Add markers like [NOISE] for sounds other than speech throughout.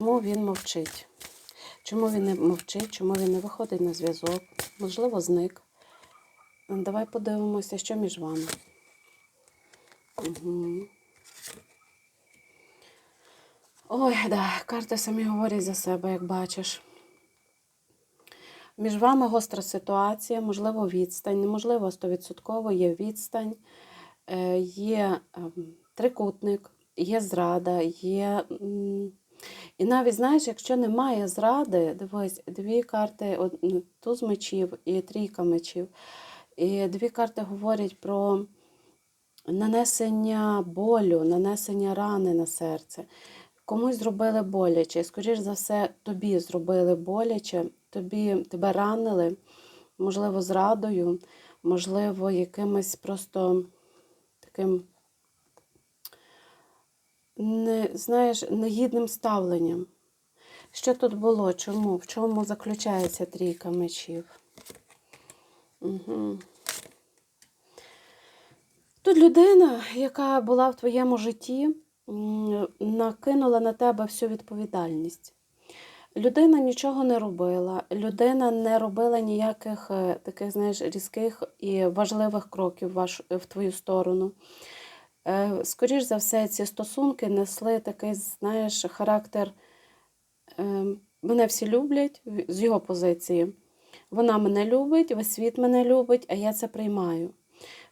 Чому він мовчить? Чому він не мовчить? Чому він не виходить на зв'язок? Можливо, зник. Давай подивимося, що між вами. Угу. Ой, да, карти самі говорять за себе, як бачиш. Між вами гостра ситуація, можливо, відстань, неможливо 100% є відстань, е, є ем, трикутник, є зрада, є. І навіть, знаєш, якщо немає зради, дивись, дві карти, м, туз мечів і трійка мечів. І дві карти говорять про нанесення болю, нанесення рани на серце. Комусь зробили боляче, і, скоріш за все, тобі зробили боляче, тобі тебе ранили, можливо, зрадою, можливо, якимось просто таким, не, знаєш, негідним ставленням. Що тут було? Чому? В чому заключається трійка мечів? Угу. Тут людина, яка була в твоєму житті, накинула на тебе всю відповідальність. Людина нічого не робила, людина не робила ніяких е, таких, знаєш, різких і важливих кроків в твою сторону. Е, Скоріш за все, ці стосунки несли такий, знаєш, характер. е, Мене всі люблять з його позиції. Вона мене любить, весь світ мене любить, а я це приймаю.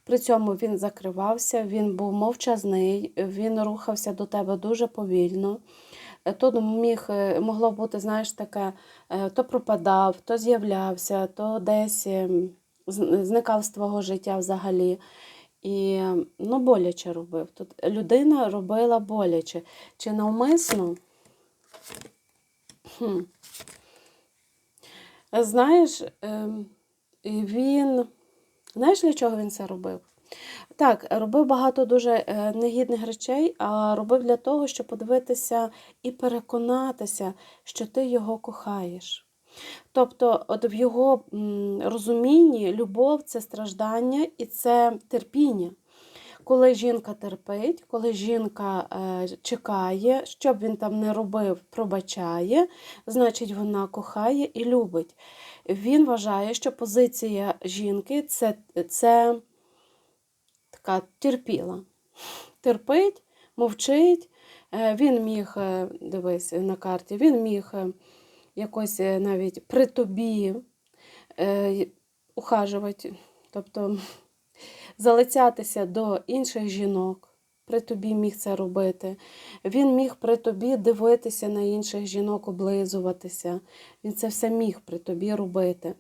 При цьому він закривався, він був мовчазний, він рухався до тебе дуже повільно. Е, Тут міг, могло бути, знаєш, таке, то пропадав, то з'являвся, то десь ем, зникав з твого життя взагалі. І ну, боляче робив. Тут людина робила боляче. Чи навмисно? Хм. Знаєш, ем, він. Знаєш, для чого він це робив? Так, робив багато дуже е, негідних речей, а робив для того, щоб подивитися і переконатися, що ти його кохаєш. Тобто, от в його розумінні любов це страждання і це терпіння. Коли жінка терпить, коли жінка е, чекає, що б він там не робив, пробачає, значить вона кохає і любить. Він вважає, що позиція жінки це, це така терпіла. Терпить, мовчить. Е, Він міг, е, дивись на карті, він міг якось е, навіть при тобі е, ухажувати, тобто залицятися до інших жінок. При тобі міг це робити. Він міг при тобі дивитися на інших жінок, облизуватися. Він це все міг при тобі робити. Е,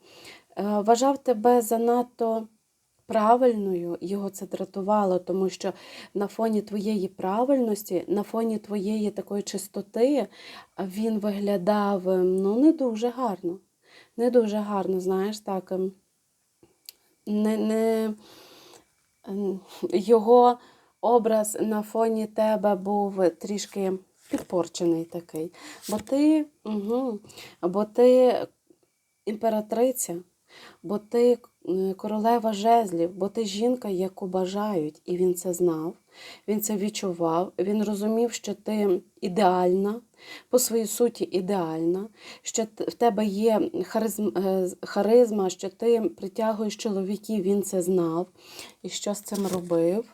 Вважав тебе занадто правильною, його це дратувало, тому що на фоні твоєї правильності, на фоні твоєї такої чистоти він виглядав ем, ну, не дуже гарно. Не дуже гарно, знаєш, так. ем, Не, не, ем, його образ на фоні тебе був трішки підпорчений такий. Бо ти, угу, бо ти імператриця, бо ти е, королева жезлів, бо ти жінка, яку бажають, і він це знав, він це відчував, він розумів, що ти ідеальна, по своїй суті ідеальна, що в тебе є е, харизма, що ти притягуєш чоловіків, він це знав і що з цим робив.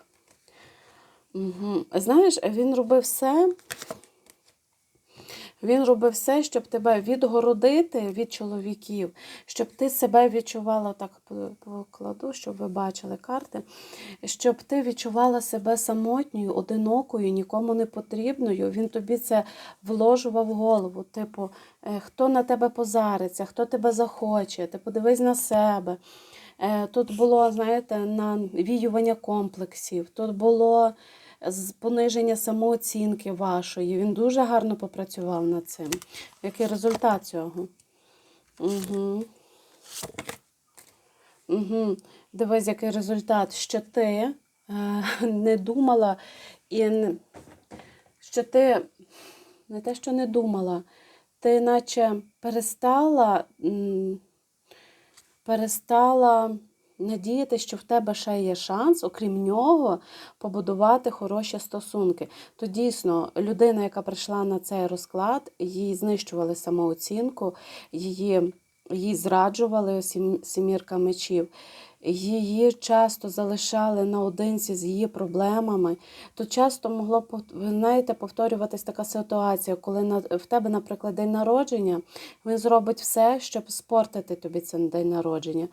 Угу. Знаєш, він робив все. Він робив все, щоб тебе відгородити від чоловіків, щоб ти себе відчувала, так покладу, щоб ви бачили карти, щоб ти відчувала себе самотньою, одинокою, нікому не потрібною. Він тобі це вложував в голову. Типу, е, хто на тебе позариться, хто тебе захоче, ти подивись на себе. Е, Тут було, знаєте, навіювання комплексів, тут було пониження самооцінки вашої. Він дуже гарно попрацював над цим. Який результат цього? Угу. Угу. Дивись, який результат, що ти е, [LAUGHS] не думала і не- що ти не те, що не думала, ти наче перестала, перестала надіятися, що в тебе ще є шанс, окрім нього, побудувати хороші стосунки. То дійсно людина, яка прийшла на цей розклад, їй знищували самооцінку, її, її зраджували сім- сімірка мечів. Її часто залишали наодинці з її проблемами. То часто могло знаєте, повторюватись така ситуація, коли в тебе, наприклад, день народження, він зробить все, щоб спортити тобі цей день народження.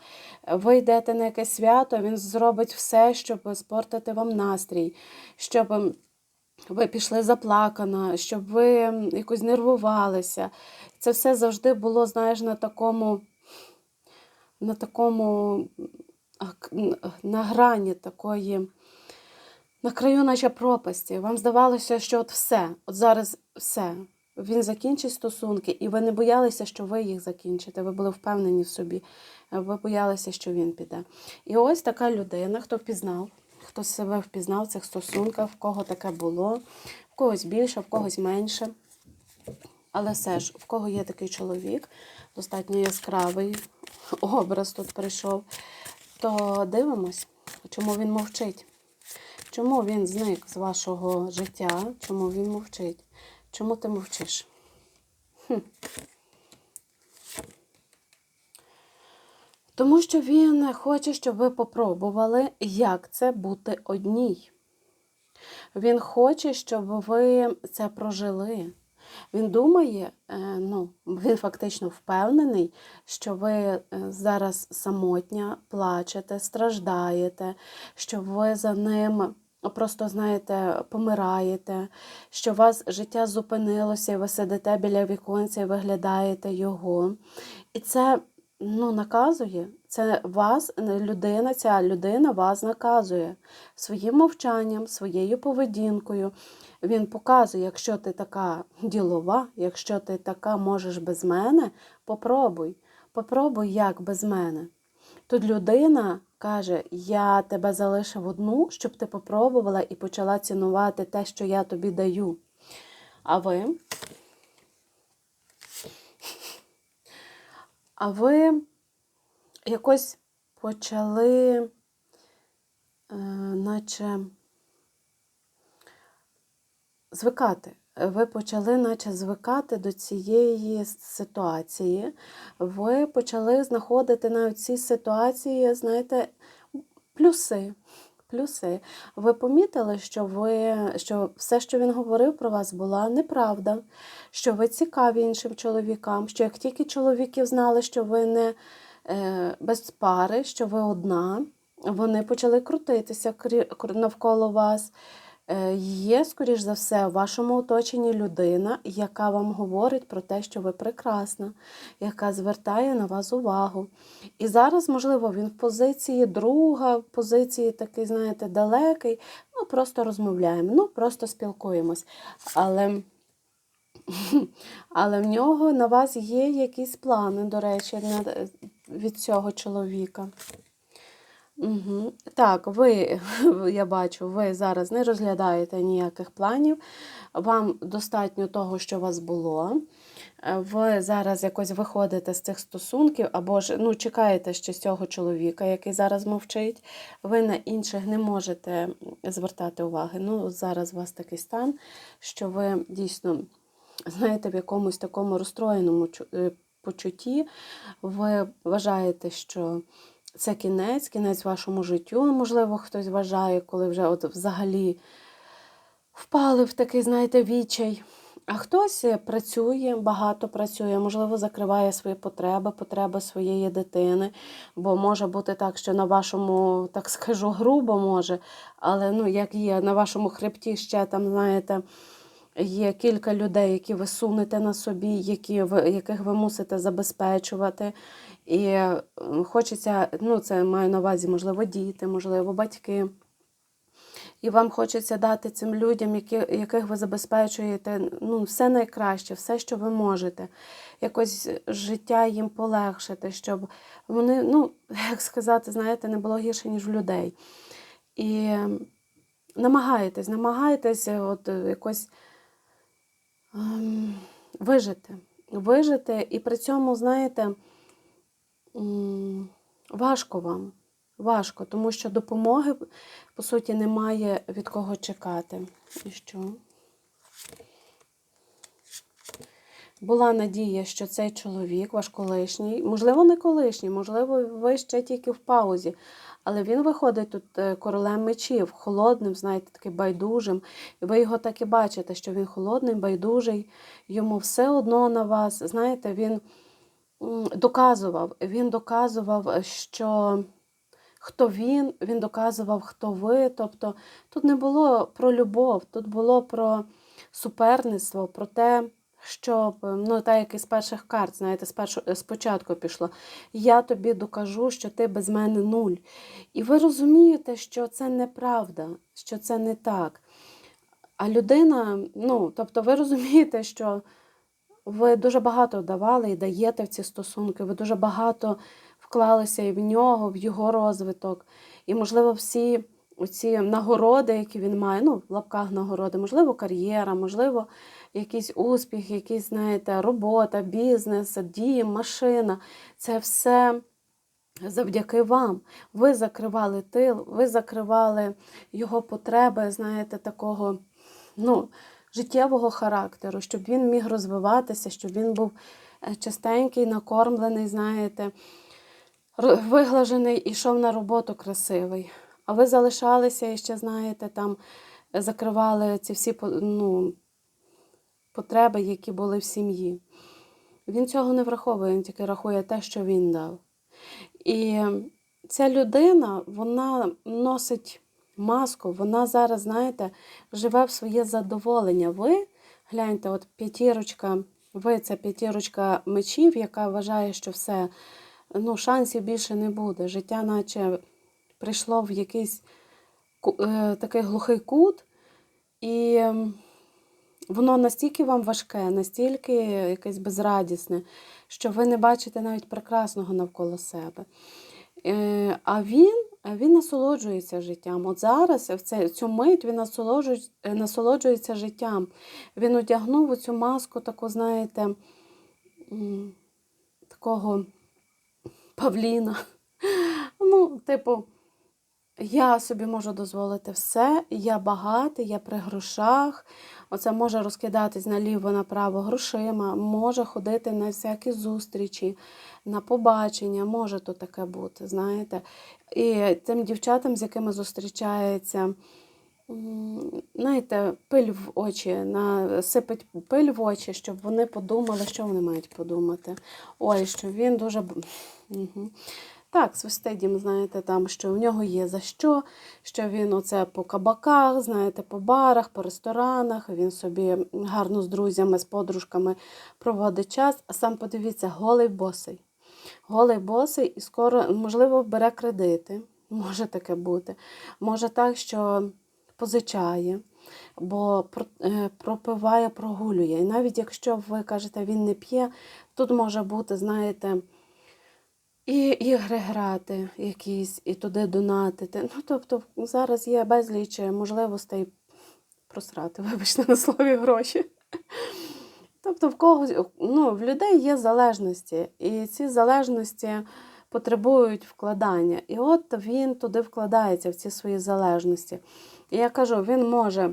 Ви йдете на якесь свято, він зробить все, щоб спортити вам настрій, щоб ем, ви пішли заплакана, щоб ви м, якось нервувалися. Це все завжди було, знаєш, на такому, на такому, на грані такої, на краю, наче пропасті. Вам здавалося, що от все, от зараз все. Він закінчить стосунки, і ви не боялися, що ви їх закінчите. Ви були впевнені в собі. Ви боялися, що він піде. І ось така людина, хто впізнав, хто себе впізнав в цих стосунках, в кого таке було, в когось більше, в когось менше. Але все ж, в кого є такий чоловік, достатньо яскравий образ тут прийшов, то дивимось, чому він мовчить. Чому він зник з вашого життя? Чому він мовчить? Чому ти мовчиш? Хм. Тому що він хоче, щоб ви попробували, як це бути одній. Він хоче, щоб ви це прожили. Він думає, е, ну, він фактично впевнений, що ви е, зараз самотня, плачете, страждаєте, що ви за ним просто, знаєте, помираєте, що у вас життя зупинилося, і ви сидите біля віконця і виглядаєте його. І це ну, наказує. Це вас, людина, ця людина вас наказує своїм мовчанням, своєю поведінкою. Він показує, якщо ти така ділова, якщо ти така можеш без мене, попробуй. Попробуй, як без мене. Тут людина каже: Я тебе залишив одну, щоб ти попробувала і почала цінувати те, що я тобі даю. А ви? А ви якось почали, е, наче звикати. Ви почали, наче звикати до цієї ситуації. Ви почали знаходити навіть в цій ситуації, знаєте, плюси. Плюси. Ви помітили, що ви, що все, що він говорив про вас, була неправда, що ви цікаві іншим чоловікам, що як тільки чоловіки знали, що ви не без пари, що ви одна, вони почали крутитися навколо вас. Е, Є, скоріш за все, в вашому оточенні людина, яка вам говорить про те, що ви прекрасна, яка звертає на вас увагу. І зараз, можливо, він в позиції друга, в позиції такий, знаєте, далекий. Ну, просто розмовляємо, ну, просто спілкуємось. Але, [LAUGHS] але в нього на вас є якісь плани, до речі, від цього чоловіка. Угу. Так, ви, [LAUGHS] я бачу, ви зараз не розглядаєте ніяких планів. Вам достатньо того, що у вас було. Е, Ви зараз якось виходите з цих стосунків, або ж ну, чекаєте ще з цього чоловіка, який зараз мовчить. Ви на інших не можете звертати уваги. Ну, зараз у вас такий стан, що ви дійсно знаєте, в якомусь такому розстроєному е, почутті. Ви вважаєте, що це кінець, кінець вашому життю. Можливо, хтось вважає, коли вже от взагалі впали в такий, знаєте, відчай. А хтось працює, багато працює, можливо, закриває свої потреби, потреби своєї дитини. Бо може бути так, що на вашому, так скажу, [LAUGHS] грубо може, але ну, як є, на вашому хребті ще там, знаєте, є кілька людей, які ви сунете на собі, які ви, яких ви мусите забезпечувати. І хочеться, ну, це маю на увазі, можливо, діти, можливо, батьки. І вам хочеться дати цим людям, які, яких ви забезпечуєте, ну, все найкраще, все, що ви можете. Якось життя їм полегшити, щоб вони, ну, [LAUGHS] як сказати, знаєте, не було гірше, ніж в людей. І намагаєтесь, намагаєтесь от е, якось вижити. Вижити, і при цьому, знаєте, важко вам. важко, тому що допомоги, по суті, немає від кого чекати. І що? Була надія, що цей чоловік, ваш колишній, можливо, не колишній, можливо, ви ще тільки в паузі, але він виходить тут е, королем мечів, холодним, знаєте, таким байдужим. І ви його так і бачите, що він холодний, байдужий, йому все одно на вас. Знаєте, він доказував, він доказував, що хто він, він доказував, хто ви. Тобто тут не було про любов, тут було про суперництво, про те, щоб, ну, так як із перших карт, знаєте, спочатку пішло, я тобі докажу, що ти без мене нуль. І ви розумієте, що це неправда, що це не так. А людина, ну, тобто, ви розумієте, що ви дуже багато давали і даєте в ці стосунки, ви дуже багато вклалися і в нього, в його розвиток. І, можливо, всі оці нагороди, які він має, ну, в лапках нагороди, можливо, кар'єра, можливо, якийсь успіх, якийсь, знаєте, робота, бізнес, дім, машина. Це все завдяки вам. Ви закривали тил, ви закривали його потреби, знаєте, такого, ну, життєвого характеру, щоб він міг розвиватися, щоб він був е, чистенький, накормлений, знаєте, виглажений і йшов на роботу красивий. А ви залишалися і ще, знаєте, там закривали ці всі ну, потреби, які були в сім'ї. Він цього не враховує, він тільки рахує те, що він дав. І ця людина, вона носить маску, вона зараз, знаєте, живе в своє задоволення. Ви гляньте, от п'ятірочка, ви це п'ятірочка мечів, яка вважає, що все, ну, шансів більше не буде. Життя, наче прийшло в якийсь е, такий глухий кут, і воно настільки вам важке, настільки якесь безрадісне, що ви не бачите навіть прекрасного навколо себе. Е, А він, він насолоджується життям. От зараз, в цю мить, він насолоджується, насолоджується життям. Він одягнув цю маску, таку, знаєте, такого павліна. [LAUGHS] Ну, типу, я собі можу дозволити все, я багатий, я при грошах. Оце може розкидатись наліво, направо грошима, може ходити на всякі зустрічі, на побачення, може то таке бути, знаєте. І тим дівчатам, з якими зустрічається, знаєте, пиль в очі, насипить пиль в очі, щоб вони подумали, що вони мають подумати. Ой, що він дуже. Мгм. Так, свистить їм, знаєте, там, що в нього є за що, що він оце по кабаках, знаєте, по барах, по ресторанах, він собі гарно з друзями, з подружками проводить час, а сам подивіться, голий босий. Голий босий і скоро, можливо, бере кредити, може таке бути. Може так, що позичає, бо е, пропиває, прогулює. І навіть якщо ви кажете, він не п'є, тут може бути, знаєте, і ігри грати якісь, і туди донатити. Ну, тобто, зараз є безліч можливостей просрати, [LAUGHS] вибачте, на слові гроші. Тобто, в когось, ну, в людей є залежності, і ці залежності потребують вкладання. І от він туди вкладається в ці свої залежності. І я кажу, він може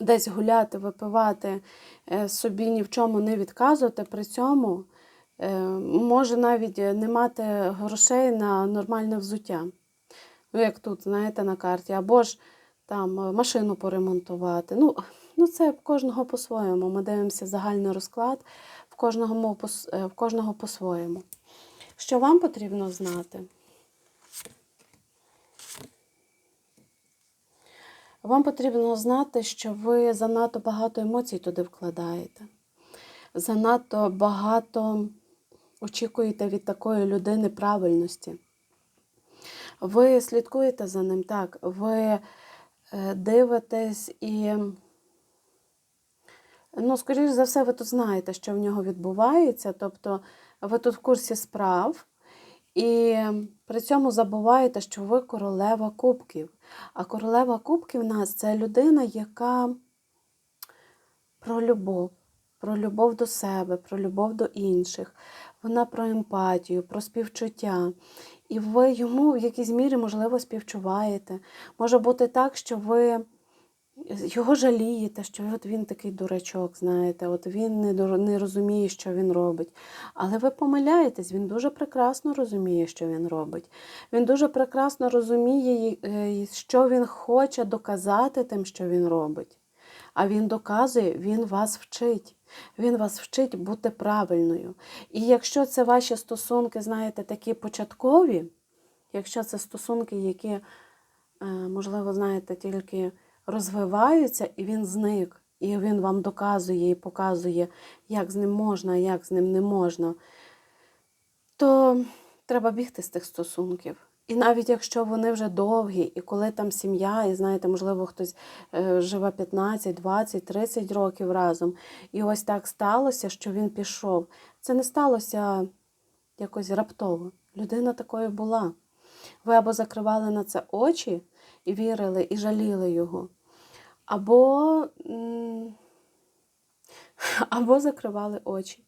десь гуляти, випивати, е, собі ні в чому не відказувати, при цьому е, може навіть не мати грошей на нормальне взуття. Ну, як тут, знаєте, на карті, або ж там е, машину поремонтувати. Ну, [LAUGHS] ну це в кожного по-своєму. Ми дивимося загальний розклад, в кожного, е, в кожного по-своєму. Що вам потрібно знати? Вам потрібно знати, що ви занадто багато емоцій туди вкладаєте. Занадто багато очікуєте від такої людини правильності. Ви слідкуєте за ним так, ви е, дивитесь і, ну, скоріш за все, ви тут знаєте, що в нього відбувається, тобто ви тут в курсі справ, і при цьому забуваєте, що ви королева кубків. А королева кубків в нас це людина, яка про любов, про любов до себе, про любов до інших. Вона про емпатію, про співчуття. І ви йому в якійсь мірі, можливо, співчуваєте. Може бути так, що ви його жалієте, що от він такий дурачок, знаєте, от він не, не розуміє, що він робить. Але ви помиляєтесь, він дуже прекрасно розуміє, що він робить. Він дуже прекрасно розуміє, е, що він хоче доказати тим, що він робить. А він доказує, він вас вчить. Він вас вчить бути правильною. І якщо це ваші стосунки, знаєте, такі початкові, якщо це стосунки, які, е, можливо, знаєте, тільки розвиваються, і він зник, і він вам доказує і показує, як з ним можна, а як з ним не можна, то треба бігти з тих стосунків. І навіть якщо вони вже довгі, і коли там сім'я, і знаєте, можливо, хтось е, живе 15, 20, 30 років разом, і ось так сталося, що він пішов. Це не сталося якось раптово. Людина такою була. Ви або закривали на це очі і вірили, і жаліли його, або, [LAUGHS] або закривали очі.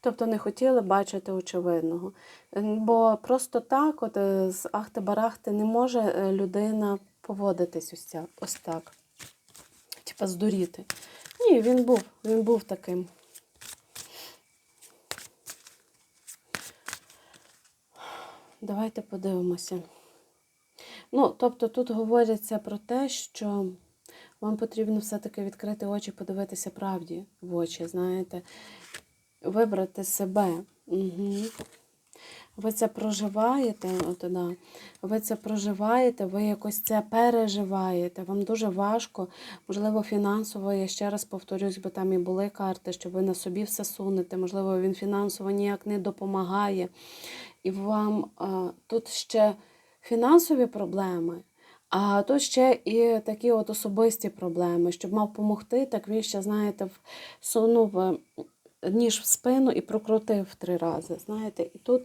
Тобто не хотіли бачити очевидного. Бо просто так, от е, з ахти-барахти, не може е, людина поводитись ось, ця, ось так. Типа здуріти. Ні, він був, він був таким. Давайте подивимося. Ну, тобто тут говориться про те, що вам потрібно все-таки відкрити очі, подивитися правді в очі, знаєте, вибрати себе. Угу. Ви це проживаєте, от, да. ви це проживаєте, ви якось це переживаєте. Вам дуже важко, можливо, фінансово, я ще раз повторюсь, бо там і були карти, що ви на собі все сунете, можливо, він фінансово ніяк не допомагає. І вам а, тут ще фінансові проблеми, а тут ще і такі от особисті проблеми, щоб мав допомогти, так він ще, знаєте, всунув е, ніж в спину і прокрутив три рази. Знаєте, і тут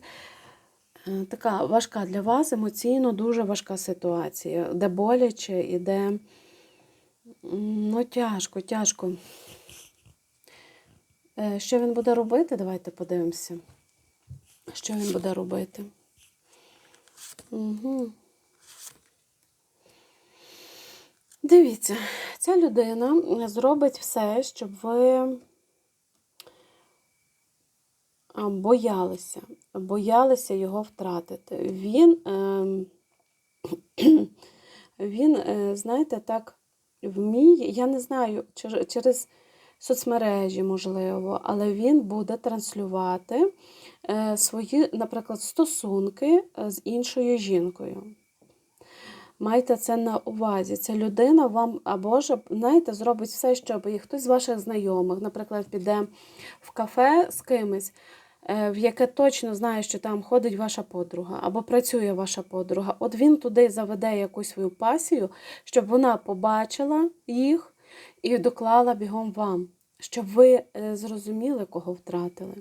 е, така важка для вас емоційно дуже важка ситуація, де боляче і де ну, тяжко, тяжко. Е, Що він буде робити? Давайте подивимося. Що він буде робити? Угу. Дивіться, ця людина зробить все, щоб ви боялися, боялися його втратити. Він, ем, [CLEARS THROAT] він, е, знаєте, так вміє, я не знаю, через соцмережі, можливо, але він буде транслювати е, свої, наприклад, стосунки е, з іншою жінкою. Майте це на увазі. Ця людина вам або ж, знаєте, зробить все, щоб і хтось з ваших знайомих, наприклад, піде в кафе з кимось, в яке точно знає, що там ходить ваша подруга, або працює ваша подруга. От він туди заведе якусь свою пасію, щоб вона побачила їх і доклала бігом вам, щоб ви е, зрозуміли, кого втратили.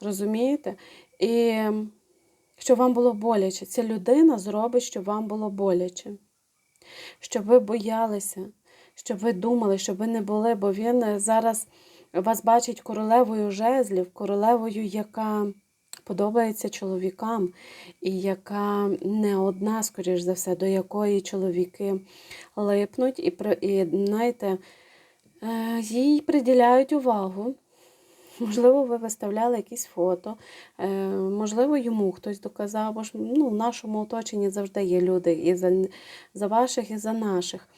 Розумієте? І щоб вам було боляче. Ця людина зробить, щоб вам було боляче. Щоб ви боялися, щоб ви думали, щоб ви не були, бо він е, зараз вас бачить королевою жезлів, королевою, яка подобається чоловікам, і яка не одна, скоріш за все, до якої чоловіки липнуть, і, і знаєте, е, їй приділяють увагу. Можливо, ви виставляли якісь фото, е, можливо, йому хтось доказав, бо ж ну, в нашому оточенні завжди є люди і за, за ваших, і за наших.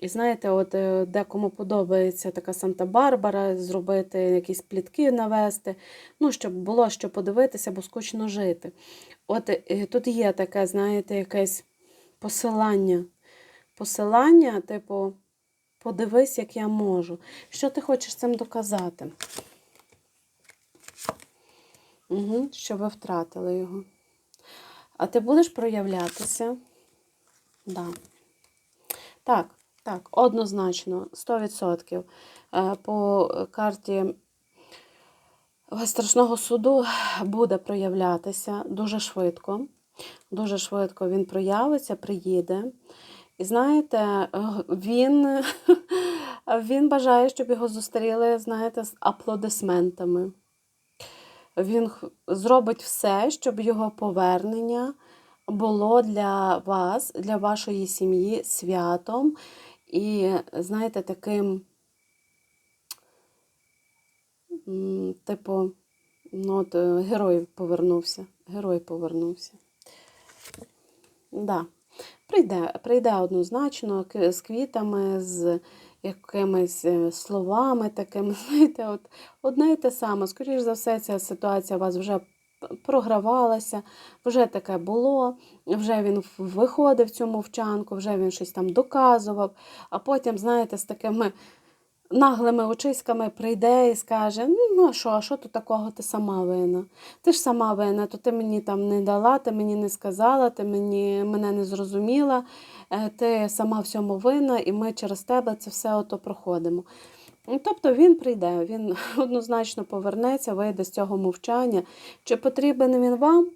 І знаєте, от е, декому подобається така Санта-Барбара, зробити якісь плітки навести, ну, щоб було що подивитися, бо скучно жити. От е, тут є таке, знаєте, якесь посилання. Посилання, типу, подивись, як я можу. Що ти хочеш цим доказати? Угу, що ви втратили його. А ти будеш проявлятися? Да. Так, так, однозначно, 100%. Е, По карті страшного суду буде проявлятися дуже швидко. Дуже швидко він проявиться, приїде. І знаєте, е, він, [LAUGHS] він бажає, щоб його зустріли, знаєте, з аплодисментами. Він зробить все, щоб його повернення було для вас, для вашої сім'ї святом і, знаєте, таким, типу, ну, от, е, герой повернувся. Герой повернувся. Да. Прийде, прийде однозначно з квітами, з якимись е, словами такими, [LAUGHS] знаєте, от одне і те саме. Скоріш за все, ця ситуація вас вже програвалася, вже таке було, вже він виходив цю мовчанку, вже він щось там доказував, а потім, знаєте, з такими наглими очиськами прийде і скаже: ну, ну а що, а що тут такого, ти сама винна? Ти ж сама винна, то ти мені там не дала, ти мені не сказала, ти мені, мене не зрозуміла, е, ти сама всьому винна, і ми через тебе це все ото проходимо. Ну, Тобто він прийде, він [LAUGHS] однозначно повернеться, вийде з цього мовчання. Чи потрібен він вам?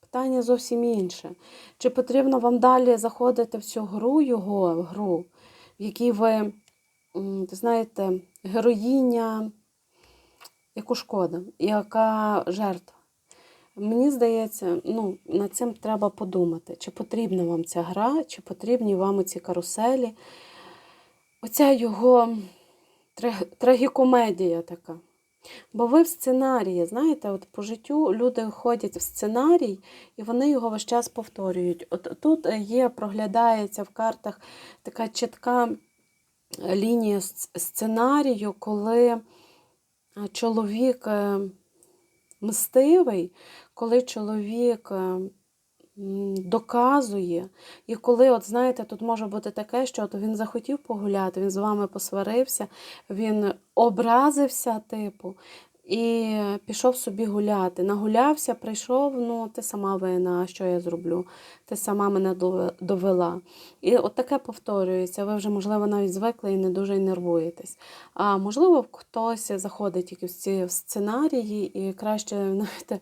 Питання зовсім інше. Чи потрібно вам далі заходити в цю гру, його гру, в якій ви, знаєте, героїня, яку шкода, яка жертва? Мені здається, ну, над цим треба подумати, чи потрібна вам ця гра, чи потрібні вам ці каруселі. Оця його трагікомедія така. Бо ви в сценарії, знаєте, от по життю люди ходять в сценарій, і вони його весь час повторюють. От тут є, проглядається в картах така чітка лінія сценарію, коли е, чоловік е, мстивий, коли чоловік е, доказує, і коли, от знаєте, тут може бути таке, що от він захотів погуляти, він з вами посварився, він образився, типу, і пішов собі гуляти. Нагулявся, прийшов, ну ти сама винна, а що я зроблю? Ти сама мене довела. І от таке повторюється. Ви вже, можливо, навіть звикли і не дуже й нервуєтесь. А можливо, хтось заходить тільки в ці сценарії, і краще [LAUGHS] знаєте,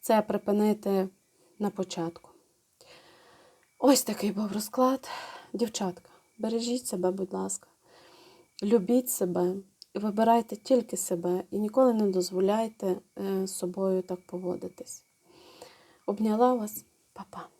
це припинити на початку. Ось такий був розклад. Дівчатка, бережіть себе, будь ласка. Любіть себе вибирайте тільки себе і ніколи не дозволяйте е, з собою так поводитись. Обняла вас, Па-па.